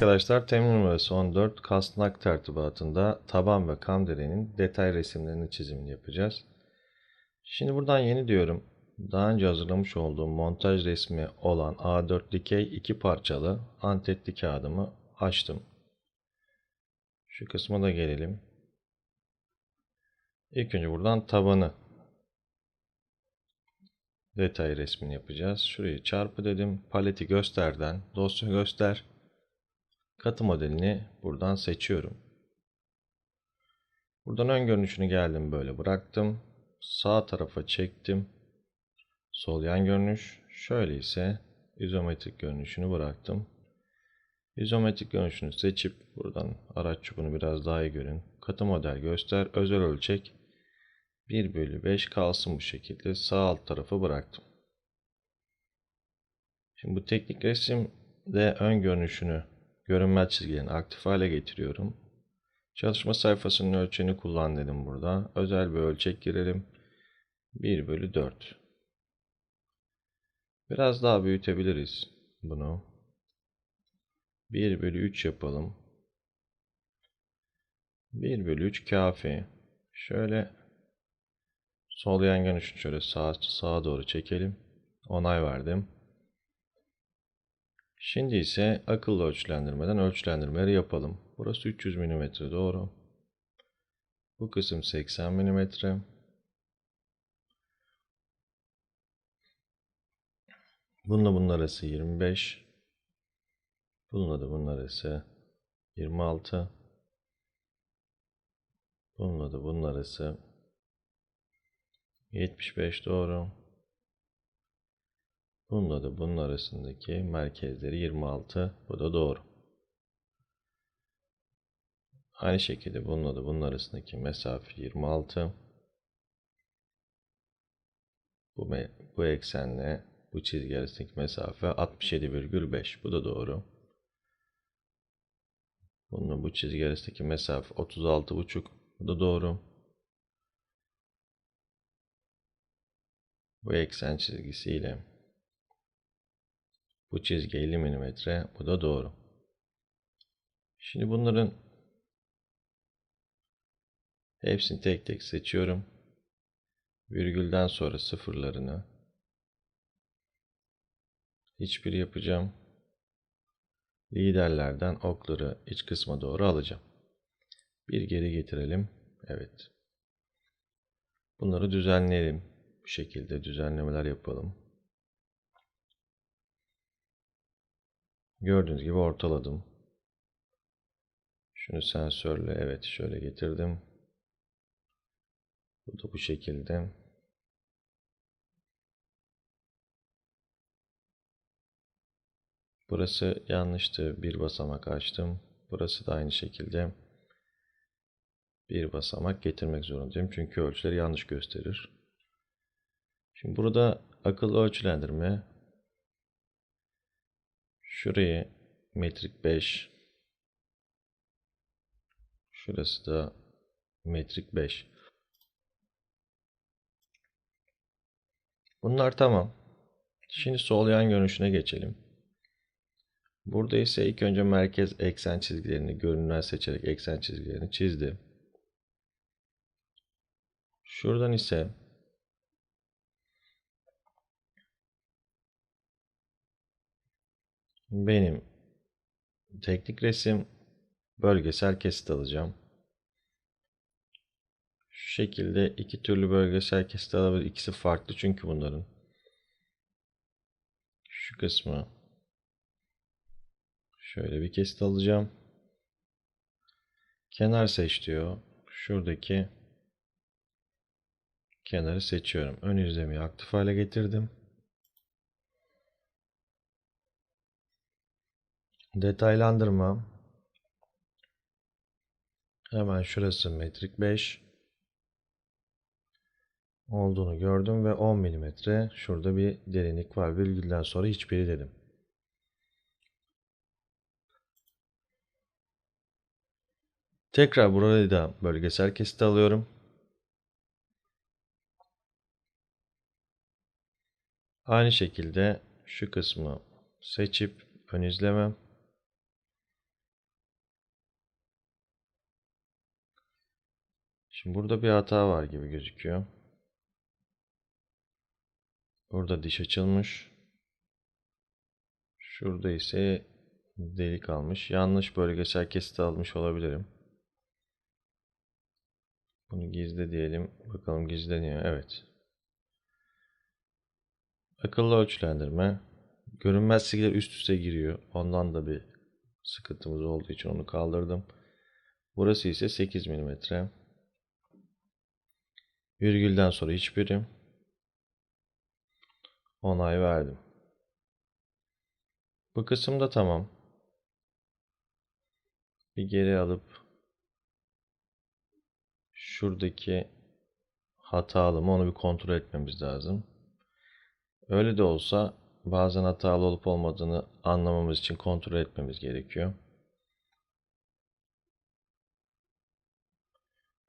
Arkadaşlar, temin numarası 14 Kasnak tertibatında taban ve kamderenin detay resimlerini çizimini yapacağız. Şimdi buradan yeni diyorum. Daha önce hazırlamış olduğum montaj resmi olan A4 dikey iki parçalı antetli kağıdımı açtım. Şu kısma da gelelim. İlk önce buradan tabanı detay resmini yapacağız. Şurayı çarpı dedim. Paleti gösterden dosya göster. Katı modelini buradan seçiyorum. Buradan ön görünüşünü geldim böyle bıraktım. Sağ tarafa çektim. Sol yan görünüş. Şöyle ise izometrik görünüşünü bıraktım. İzometrik görünüşünü seçip buradan araç çubuğunu biraz daha iyi görün. Katı model göster. Özel ölçek 1 bölü 5 kalsın bu şekilde. Sağ alt tarafı bıraktım. Şimdi bu teknik resimde ön görünüşünü görünmez çizgilerini aktif hale getiriyorum. Çalışma sayfasının ölçeğini kullan dedim burada. Özel bir ölçek girelim. 1 bölü 4. Biraz daha büyütebiliriz bunu. 1 bölü 3 yapalım. 1 bölü 3 kafi. Şöyle sol yan görünüşünü şöyle sağa, sağa doğru çekelim. Onay verdim. Şimdi ise akıllı ölçülendirmeden ölçülendirmeleri yapalım. Burası 300 mm doğru. Bu kısım 80 mm. Bununla bunun arası 25. Bununla da bunun arası 26. Bununla da bunun arası 75 doğru. Bununla da bunun arasındaki merkezleri 26. Bu da doğru. Aynı şekilde bununla da bunun arasındaki mesafe 26. Bu, bu eksenle bu çizgi arasındaki mesafe 67,5. Bu da doğru. Bununla bu çizgi arasındaki mesafe 36,5. Bu da doğru. Bu eksen çizgisiyle bu çizgi 50 mm. Bu da doğru. Şimdi bunların hepsini tek tek seçiyorum. Virgülden sonra sıfırlarını hiçbir yapacağım. Liderlerden okları iç kısma doğru alacağım. Bir geri getirelim. Evet. Bunları düzenleyelim. Şekilde düzenlemeler yapalım. Gördüğünüz gibi ortaladım. Şunu sensörle evet şöyle getirdim. Bu da bu şekilde. Burası yanlıştı. Bir basamak açtım. Burası da aynı şekilde bir basamak getirmek zorundayım. Çünkü ölçüleri yanlış gösterir. Şimdi burada akıllı ölçülendirme Şurayı metrik 5 Şurası da metrik 5 Bunlar tamam. Şimdi sol yan görünüşüne geçelim. Burada ise ilk önce merkez eksen çizgilerini görünmez seçerek eksen çizgilerini çizdi. Şuradan ise benim teknik resim bölgesel kesit alacağım. Şu şekilde iki türlü bölgesel kesit alabilir. İkisi farklı çünkü bunların. Şu kısmı şöyle bir kesit alacağım. Kenar seç diyor. Şuradaki kenarı seçiyorum. Ön izlemeyi aktif hale getirdim. Detaylandırma. Hemen şurası metrik 5 olduğunu gördüm ve 10 mm şurada bir derinlik var. Virgülden sonra hiçbiri dedim. Tekrar burayı da bölgesel kesit alıyorum. Aynı şekilde şu kısmı seçip ön izlemem. Şimdi burada bir hata var gibi gözüküyor. Burada diş açılmış. Şurada ise delik almış. Yanlış bölgesel kesit almış olabilirim. Bunu gizle diyelim. Bakalım gizleniyor. Evet. Akıllı ölçülendirme. Görünmez çizgiler üst üste giriyor. Ondan da bir sıkıntımız olduğu için onu kaldırdım. Burası ise 8 mm. Virgülden sonra hiçbiri. Onay verdim. Bu kısım da tamam. Bir geri alıp şuradaki hatalı mı onu bir kontrol etmemiz lazım. Öyle de olsa bazen hatalı olup olmadığını anlamamız için kontrol etmemiz gerekiyor.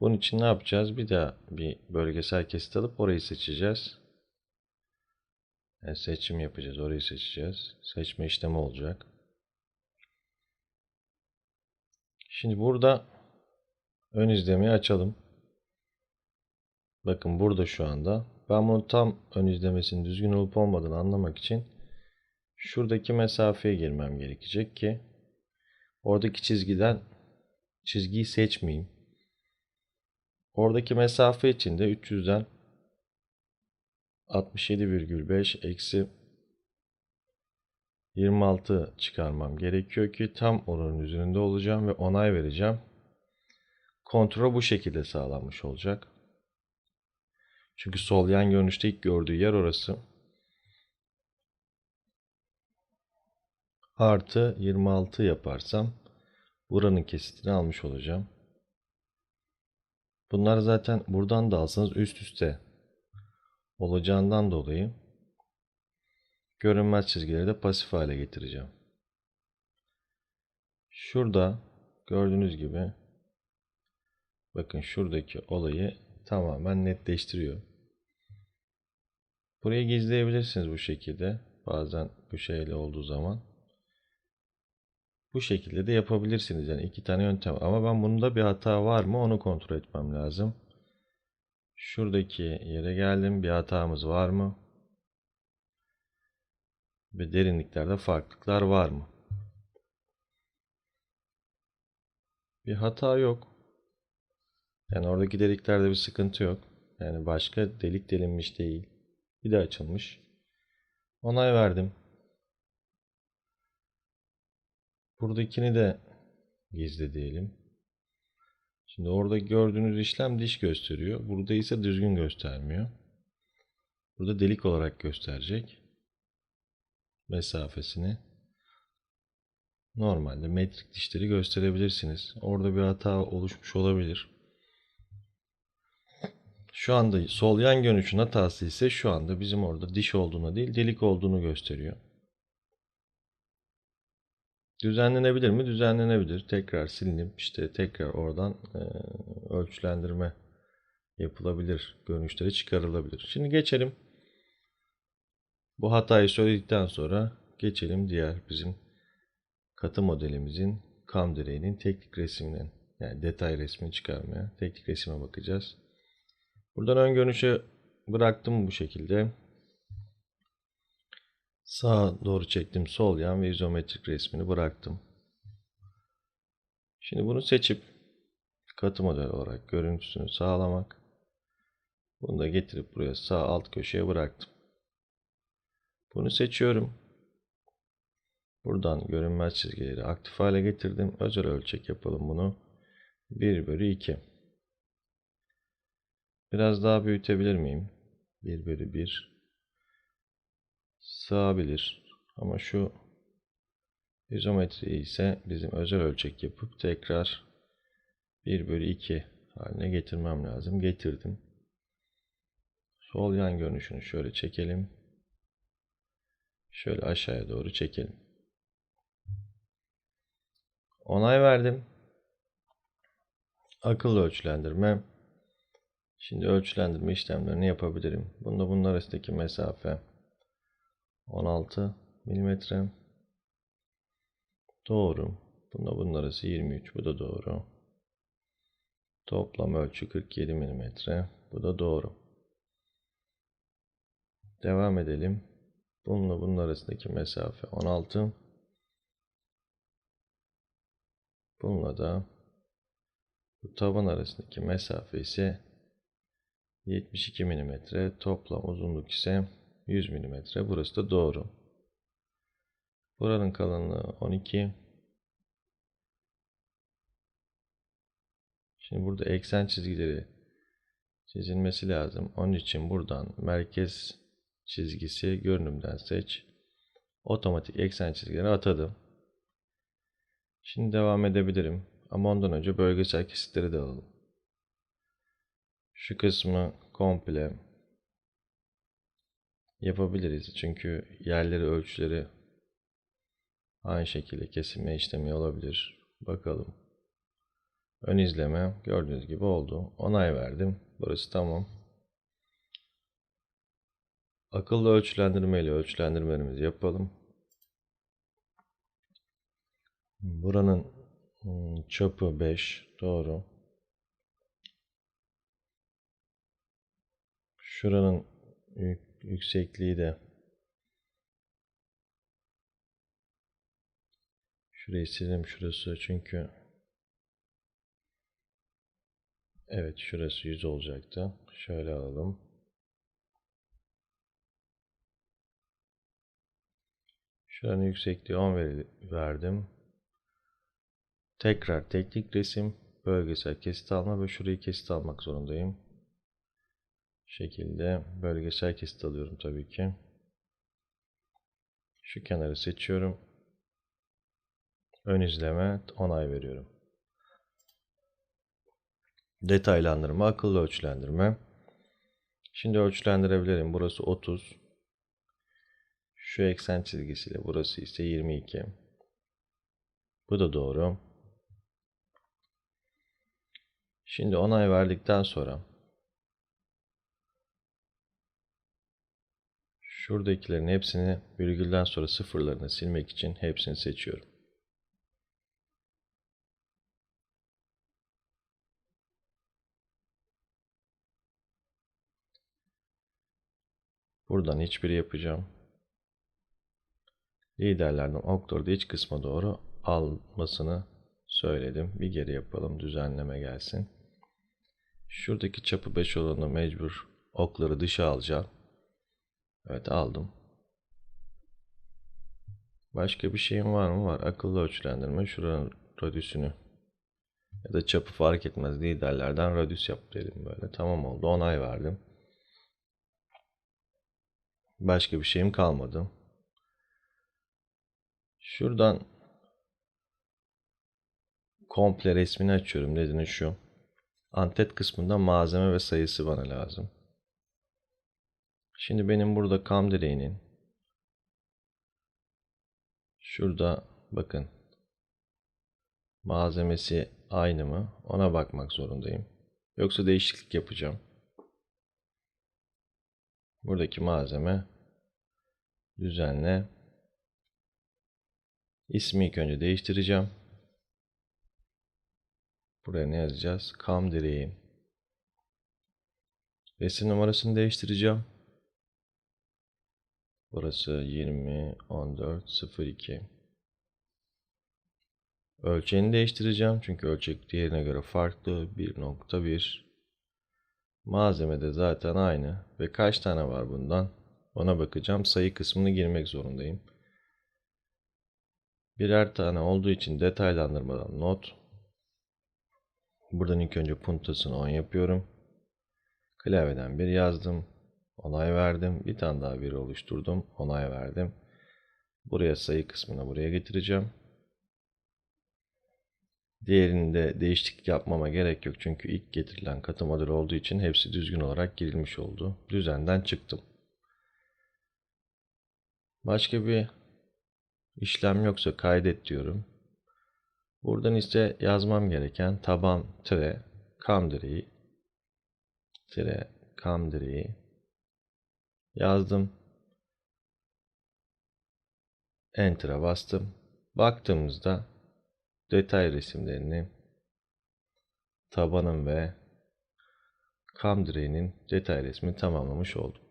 Bunun için ne yapacağız? Bir daha bir bölgesel kesit alıp orayı seçeceğiz. Yani seçim yapacağız. Orayı seçeceğiz. Seçme işlemi olacak. Şimdi burada ön izlemeyi açalım. Bakın burada şu anda. Ben bunu tam ön izlemesinin düzgün olup olmadığını anlamak için şuradaki mesafeye girmem gerekecek ki oradaki çizgiden çizgiyi seçmeyeyim. Oradaki mesafe için de 300'den 67,5 eksi 26 çıkarmam gerekiyor ki tam oranın üzerinde olacağım ve onay vereceğim. Kontrol bu şekilde sağlanmış olacak. Çünkü sol yan görünüşte ilk gördüğü yer orası. Artı 26 yaparsam buranın kesitini almış olacağım. Bunlar zaten buradan da alsanız üst üste olacağından dolayı görünmez çizgileri de pasif hale getireceğim. Şurada gördüğünüz gibi bakın şuradaki olayı tamamen netleştiriyor. Burayı gizleyebilirsiniz bu şekilde. Bazen bu şeyle olduğu zaman. Bu şekilde de yapabilirsiniz. Yani iki tane yöntem. Ama ben bunda bir hata var mı onu kontrol etmem lazım. Şuradaki yere geldim. Bir hatamız var mı? Ve derinliklerde farklılıklar var mı? Bir hata yok. Yani oradaki deliklerde bir sıkıntı yok. Yani başka delik delinmiş değil. Bir de açılmış. Onay verdim. Buradakini de gizle diyelim. Şimdi orada gördüğünüz işlem diş gösteriyor. Burada ise düzgün göstermiyor. Burada delik olarak gösterecek. Mesafesini. Normalde metrik dişleri gösterebilirsiniz. Orada bir hata oluşmuş olabilir. Şu anda sol yan görünüşün hatası ise şu anda bizim orada diş olduğuna değil delik olduğunu gösteriyor. Düzenlenebilir mi? Düzenlenebilir. Tekrar silinip işte tekrar oradan e, ölçülendirme yapılabilir. Görünüşleri çıkarılabilir. Şimdi geçelim. Bu hatayı söyledikten sonra geçelim diğer bizim katı modelimizin kam direğinin teknik resminin yani detay resmini çıkarmaya, teknik resime bakacağız. Buradan ön görünüşü bıraktım bu şekilde. Sağa doğru çektim sol yan ve izometrik resmini bıraktım. Şimdi bunu seçip katı model olarak görüntüsünü sağlamak. Bunu da getirip buraya sağ alt köşeye bıraktım. Bunu seçiyorum. Buradan görünmez çizgileri aktif hale getirdim. Özel ölçek yapalım bunu. 1 bölü 2. Biraz daha büyütebilir miyim? 1 bölü 1 sığabilir. Ama şu izometri ise bizim özel ölçek yapıp tekrar 1 bölü 2 haline getirmem lazım. Getirdim. Sol yan görünüşünü şöyle çekelim. Şöyle aşağıya doğru çekelim. Onay verdim. Akıllı ölçülendirme. Şimdi ölçülendirme işlemlerini yapabilirim. Bunda bunlar arasındaki mesafe 16 milimetre. Doğru. Bunda bunun arası 23. Bu da doğru. Toplam ölçü 47 milimetre. Bu da doğru. Devam edelim. Bununla bunun arasındaki mesafe 16. Bununla da bu taban arasındaki mesafe ise 72 mm. Toplam uzunluk ise 100 mm. Burası da doğru. Buranın kalınlığı 12. Şimdi burada eksen çizgileri çizilmesi lazım. Onun için buradan merkez çizgisi görünümden seç. Otomatik eksen çizgileri atadım. Şimdi devam edebilirim. Ama ondan önce bölgesel kesitleri de alalım. Şu kısmı komple yapabiliriz. Çünkü yerleri ölçüleri aynı şekilde kesilme işlemi olabilir. Bakalım. Ön izleme gördüğünüz gibi oldu. Onay verdim. Burası tamam. Akıllı ölçülendirme ile ölçülendirmelerimizi yapalım. Buranın hmm, çapı 5. Doğru. Şuranın yüksekliği de Şurayı silelim şurası çünkü Evet şurası 100 olacaktı. Şöyle alalım. Şuranın yüksekliği 10 verdim. Tekrar teknik resim, bölgesel kesit alma ve şurayı kesit almak zorundayım. Şekilde bölgesel kesit alıyorum tabii ki. Şu kenarı seçiyorum. Ön izleme onay veriyorum. Detaylandırma, akıllı ölçülendirme. Şimdi ölçülendirebilirim. Burası 30. Şu eksen çizgisiyle burası ise 22. Bu da doğru. Şimdi onay verdikten sonra şuradakilerin hepsini virgülden sonra sıfırlarını silmek için hepsini seçiyorum. Buradan hiçbiri yapacağım. Liderlerden oktorda iç kısma doğru almasını söyledim. Bir geri yapalım. Düzenleme gelsin. Şuradaki çapı 5 olanı mecbur okları dışa alacağım. Evet aldım. Başka bir şeyim var mı? Var. Akıllı ölçülendirme. Şuranın radyüsünü ya da çapı fark etmez liderlerden radyüs yap dedim böyle. Tamam oldu. Onay verdim. Başka bir şeyim kalmadı. Şuradan komple resmini açıyorum. Nedeni şu. Antet kısmında malzeme ve sayısı bana lazım. Şimdi benim burada kam direğinin şurada bakın malzemesi aynı mı ona bakmak zorundayım. Yoksa değişiklik yapacağım. Buradaki malzeme düzenle ismi ilk önce değiştireceğim. Buraya ne yazacağız? Kam direği. Resim numarasını değiştireceğim. Burası 20 14 02. Ölçeğini değiştireceğim çünkü ölçek diğerine göre farklı 1.1 Malzeme de zaten aynı ve kaç tane var bundan ona bakacağım sayı kısmını girmek zorundayım. Birer tane olduğu için detaylandırmadan not Buradan ilk önce puntasını 10 yapıyorum. Klavyeden bir yazdım. Onay verdim. Bir tane daha bir oluşturdum. Onay verdim. Buraya sayı kısmını buraya getireceğim. Diğerinde değişiklik yapmama gerek yok. Çünkü ilk getirilen katı model olduğu için hepsi düzgün olarak girilmiş oldu. Düzenden çıktım. Başka bir işlem yoksa kaydet diyorum. Buradan ise yazmam gereken taban tire cam direği tire cam direği yazdım. Enter'a bastım. Baktığımızda detay resimlerini tabanın ve direğinin detay resmini tamamlamış oldum.